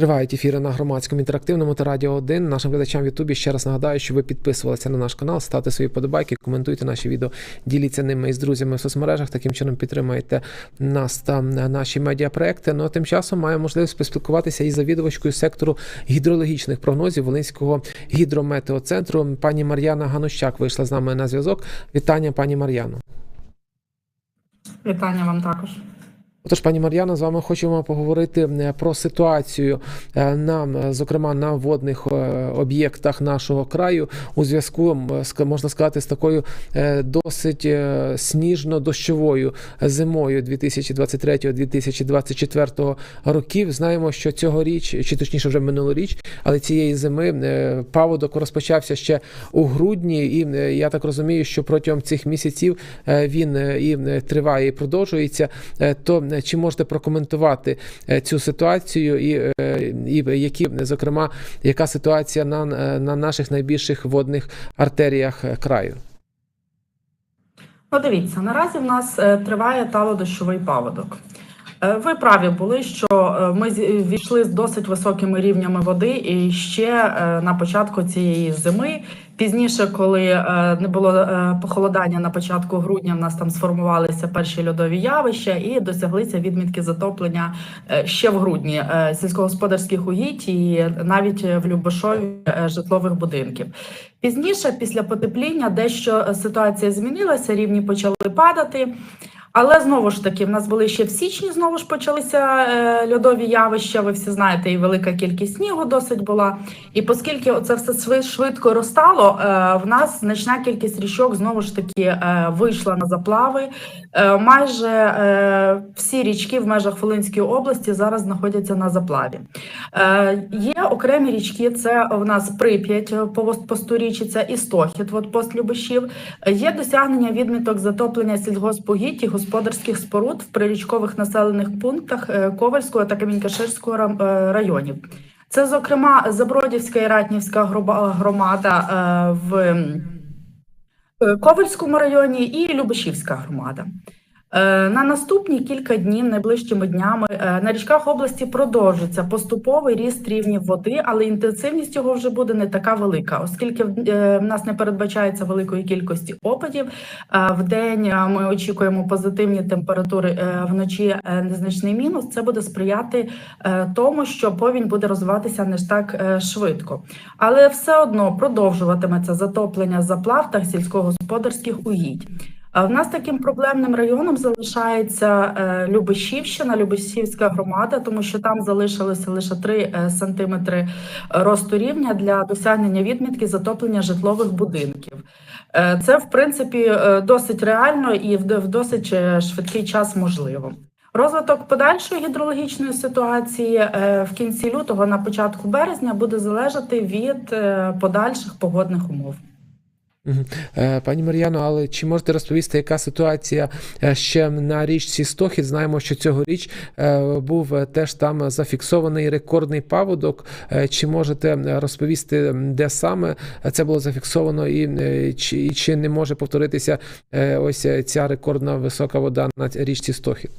Тривають ефіри на громадському інтерактивному та радіо 1. Нашим глядачам в Ютубі ще раз нагадаю, що ви підписувалися на наш канал, ставте свої подобайки, коментуйте наші відео, діліться ними із друзями в соцмережах. Таким чином підтримайте нас та наші медіапроекти. Ну а тим часом маємо можливість поспілкуватися із завідувачкою сектору гідрологічних прогнозів Волинського гідрометеоцентру. Пані Мар'яна Ганущак вийшла з нами на зв'язок. Вітання, пані Мар'яно. Вітання вам також. Отож, пані Мар'яно, з вами хочемо поговорити е, про ситуацію е, на, зокрема, на водних е, об'єктах нашого краю у зв'язку, можна сказати, з такою досить сніжно-дощовою зимою 2023-2024 років. Знаємо, що цьогоріч, чи точніше вже минулоріч, але цієї зими паводок розпочався ще у грудні, і я так розумію, що протягом цих місяців він і триває, і продовжується. То чи можете прокоментувати е, цю ситуацію, і, е, і які, зокрема, яка ситуація на, е, на наших найбільших водних артеріях е, краю? Ну, дивіться, наразі в нас е, триває талодощовий паводок. Е, Ви праві були, що е, ми війшли з досить високими рівнями води і ще е, на початку цієї зими. Пізніше, коли не було похолодання на початку грудня, в нас там сформувалися перші льодові явища і досяглися відмітки затоплення ще в грудні сільськогосподарських угідь і навіть в Любешові е, житлових будинків. Пізніше, після потепління, дещо ситуація змінилася, рівні почали падати. Але знову ж таки, в нас були ще в січні, знову ж почалися е, льодові явища. Ви всі знаєте, і велика кількість снігу досить була. І оскільки це все швидко розтало, е, в нас значна кількість річок знову ж таки е, вийшла на заплави. Е, майже е, всі річки в межах Волинської області зараз знаходяться на заплаві. Е, є окремі річки, це в нас Прип'ять е, по Посторічиця і Стохід, от пост Любешів. Е, Є досягнення відміток затоплення сільгоспогідь і господарських споруд в прирічкових населених пунктах е, Ковальського та Камінькаширського е, районів. Це, зокрема, Забродівська і Ратнівська громада е, в Ковальському районі і Любешівська громада. Е, На наступні кілька днів, найближчими днями, е, на річках області продовжиться поступовий ріст рівнів води, але інтенсивність його вже буде не така велика, оскільки е, в нас не передбачається великої кількості опадів. Е, В день е, ми очікуємо позитивні температури, е, вночі е, незначний мінус. Це буде сприяти е, тому, що повінь буде розвиватися не ж так е, швидко. Але все одно продовжуватиметься затоплення заплав та сільськогосподарських угідь. В нас таким проблемним районом залишається е, Любешівщина, Любешівська громада, тому що там залишилося лише 3 сантиметри росту рівня для досягнення відмітки затоплення житлових будинків. Е, Це, в принципі, е, досить реально і в досить е, швидкий час можливо. Розвиток подальшої гідрологічної ситуації е, в кінці лютого на початку березня буде залежати від е, подальших погодних умов. Е, Пані Мар'яно, але чи можете розповісти, яка ситуація е, ще на річці Стохід? Знаємо, що цьогоріч е, був теж там зафіксований рекордний паводок. Чи можете розповісти, де саме це було зафіксовано, і чи, і чи не може повторитися ось ця рекордна висока вода на річці Стохід?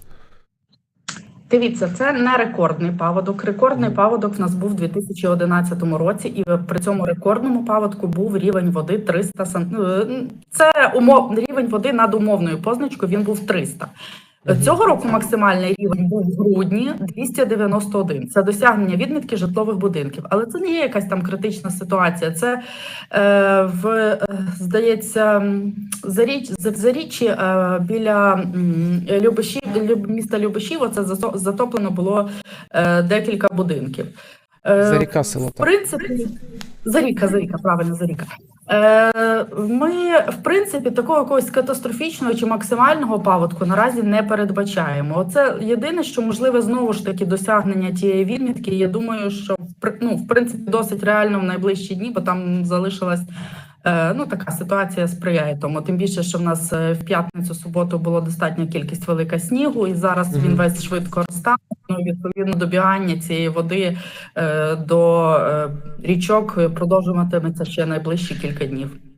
Дивіться, це не рекордний паводок. Рекордний паводок в нас був у 2011 році, і при цьому рекордному паводку був рівень води 300 сан... ну, Це умов рівень води над умовною позначкою. Він був 300. Цього року максимальний рівень був в грудні 291. Це досягнення відмітки житлових будинків. Але це не є якась там критична ситуація. Це е, в е, здається м, заріч заріччі е, біля м, Любешів, Люб, міста Любешів. Це засо- затоплено було е, декілька будинків. Е, Заріка село. в принципі, Заріка, Заріка, правильно, Заріка. Е, ми, в принципі, такого якогось катастрофічного чи максимального паводку наразі не передбачаємо. Оце єдине, що можливе знову ж таки досягнення тієї відмітки. Я думаю, що ну, в принципі досить реально в найближчі дні, бо там залишилась. Е, Ну, така ситуація сприяє тому. Тим більше, що в нас е, в п'ятницю, суботу було достатня кількість велика снігу, і зараз він весь швидко розтане. Ну, відповідно, добігання цієї води е, до річок продовжуватиметься ще найближчі кілька днів.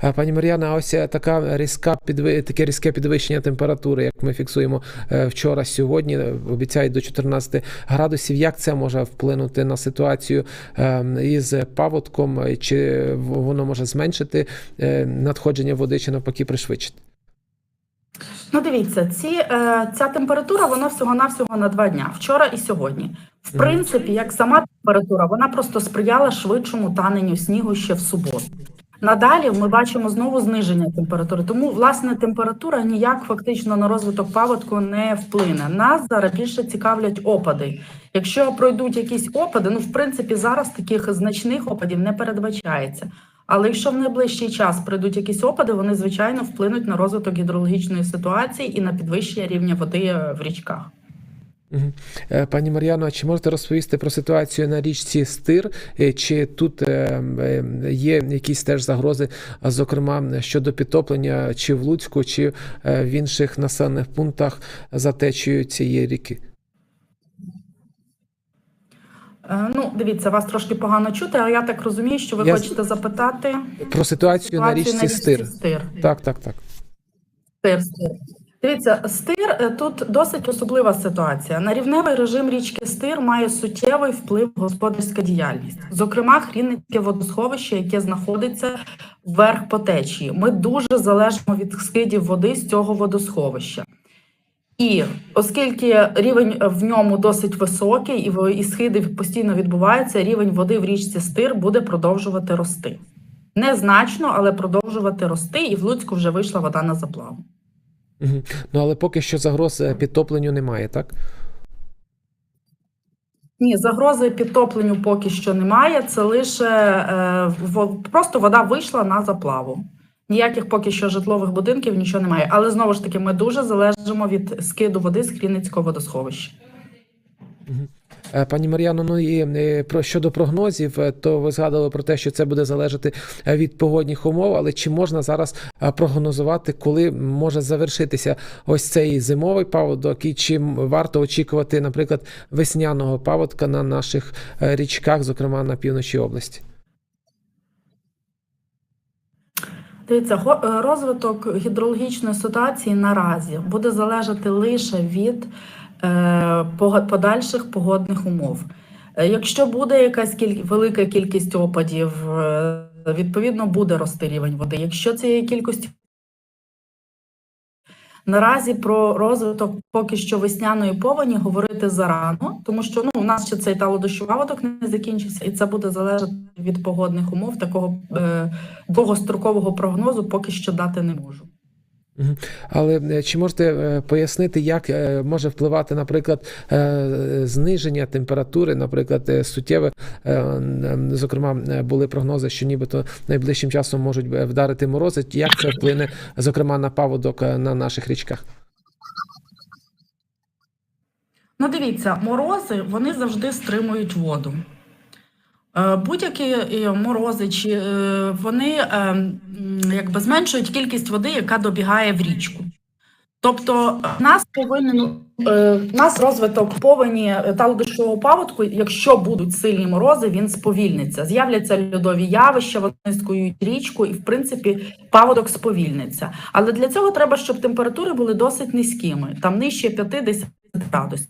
А, Пані Мар'яна, ось е, така різка підви... таке різке підвищення температури, як ми фіксуємо е, вчора, сьогодні, е, обіцяють до 14 градусів. Як це може вплинути на ситуацію е, із паводком? Е, Чи воно може зменшити е, надходження води, чи навпаки пришвидшити? Ну, дивіться, ці, е, ця температура вона всього-навсього на два дня, вчора і сьогодні. В принципі, як сама температура, вона просто сприяла швидшому таненню снігу ще в суботу. Надалі ми бачимо знову зниження температури. Тому, власне, температура ніяк фактично на розвиток паводку не вплине. Нас зараз більше цікавлять опади. Якщо пройдуть якісь опади, ну в принципі зараз таких значних опадів не передбачається. Але якщо в найближчий час прийдуть якісь опади, вони звичайно вплинуть на розвиток гідрологічної ситуації і на підвищення рівня води е, в річках. Е, Пані Мар'яно, а чи можете розповісти про ситуацію на річці Стир? Е, Чи тут е, є якісь теж загрози, зокрема щодо підтоплення чи в Луцьку, чи в інших населених пунктах за течією цієї ріки? Ну, дивіться, вас трошки погано чути, але я так розумію, що ви Я- хочете запитати Про ситуацію на ситуацію річці Стир. Стир. Так, так, так. Стир, стир. Дивіться, стир е, тут досить особлива ситуація. На рівневий режим річки Стир має суттєвий вплив господарська діяльність, зокрема, Хрінницьке водосховище, яке знаходиться вверх по течії. Ми дуже залежимо від скидів води з цього водосховища. І оскільки рівень в ньому досить високий, і схиди постійно відбуваються, рівень води в річці Стир буде продовжувати рости. Незначно, але продовжувати рости, і в Луцьку вже вийшла вода на заплаву. Ну але поки що загроз е, підтопленню немає, так? Ні, загрози підтопленню поки що немає. Це лише е, просто вода вийшла на заплаву. Ніяких поки що житлових будинків нічого немає. Але знову ж таки, ми дуже залежимо від скиду води з Хрінницького водосховища. Е, Пані Мар'яно, ну і е, про щодо прогнозів, е, то ви згадували про те, що це буде залежати е, від погодних умов. Але чи можна зараз е, прогнозувати, коли може завершитися ось цей зимовий паводок, і чи варто очікувати, наприклад, весняного паводка на наших е, річках, зокрема на півночі області? Дивіться, е, розвиток гідрологічної ситуації наразі буде залежати лише від е, подальших погодних умов. Е, Якщо буде якась кіль... велика кількість опадів, е, відповідно буде рости рівень води. Якщо цієї кількості наразі про розвиток поки що весняної повені говорити зарано, тому що ну у нас ще цей талодощовий виводок не закінчився, і це буде залежати від погодних умов. Такого е, довгострокового прогнозу поки що дати не можу. Але е, чи можете е, пояснити, як е, може впливати, наприклад, зниження температури, наприклад, суттєве, зокрема, були прогнози, що нібито найближчим часом можуть вдарити морози. Як це вплине, зокрема, на паводок на наших річках? Ну, дивіться, морози вони завжди стримують воду. Е, Будь-які е, морози е, вони якби зменшують кількість води, яка добігає в річку. Тобто, нас повинен нас розвиток повені е, талодощового паводку, якщо будуть сильні морози, він сповільниться. З'являться льодові явища, вони скують річку, і в принципі паводок сповільниться. Але для цього треба, щоб температури були досить низькими, там нижче 50 градусів.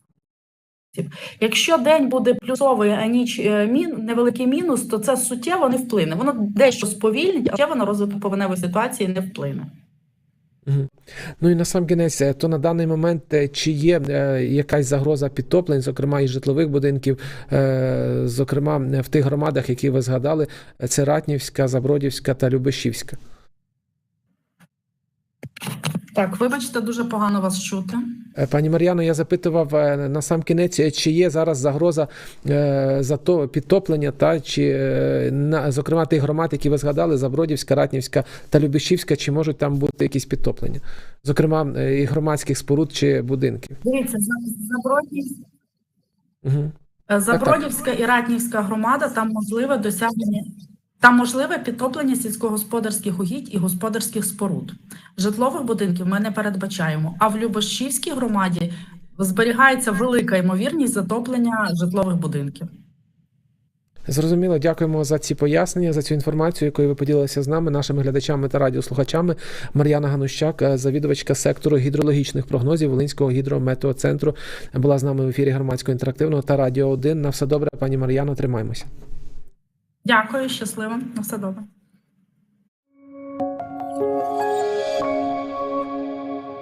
Якщо день буде плюсовий, а ніч е, мін, невеликий мінус, то це суттєво не вплине. Воно дещо сповільнить, а суттєво на розвиток повеневої ситуації не вплине. Ну і на сам кінець, е, то на даний момент е, чи є е, якась загроза підтоплень, зокрема і житлових будинків, е, зокрема в тих громадах, які ви згадали, це Ратнівська, Забродівська та Любешівська. Так, вибачте, дуже погано вас чути. Е, Пані Мар'яно, я запитував е, на сам кінець, е, чи є зараз загроза за то підтоплення, та чи зокрема тих громад, які ви згадали, Забродівська, Ратнівська та Любешівська, чи можуть там бути якісь підтоплення, зокрема і громадських споруд чи будинків? Дивіться, За- Угу. Забродівська і Ратнівська громада, там можливе досягнення. Там можливе підтоплення сільськогосподарських угідь і господарських споруд. Житлових будинків ми не передбачаємо. А в Любашівській громаді зберігається велика ймовірність затоплення житлових будинків. Зрозуміло, дякуємо за ці пояснення, за цю інформацію, якою ви поділилися з нами, нашими глядачами та радіослухачами. Мар'яна Ганущак, е, завідувачка сектору гідрологічних прогнозів Волинського гідрометеоцентру, була з нами в ефірі громадського інтерактивного та радіо 1. На все добре, пані Мар'яно, тримаємося. Дякую, щасливо. На все добре.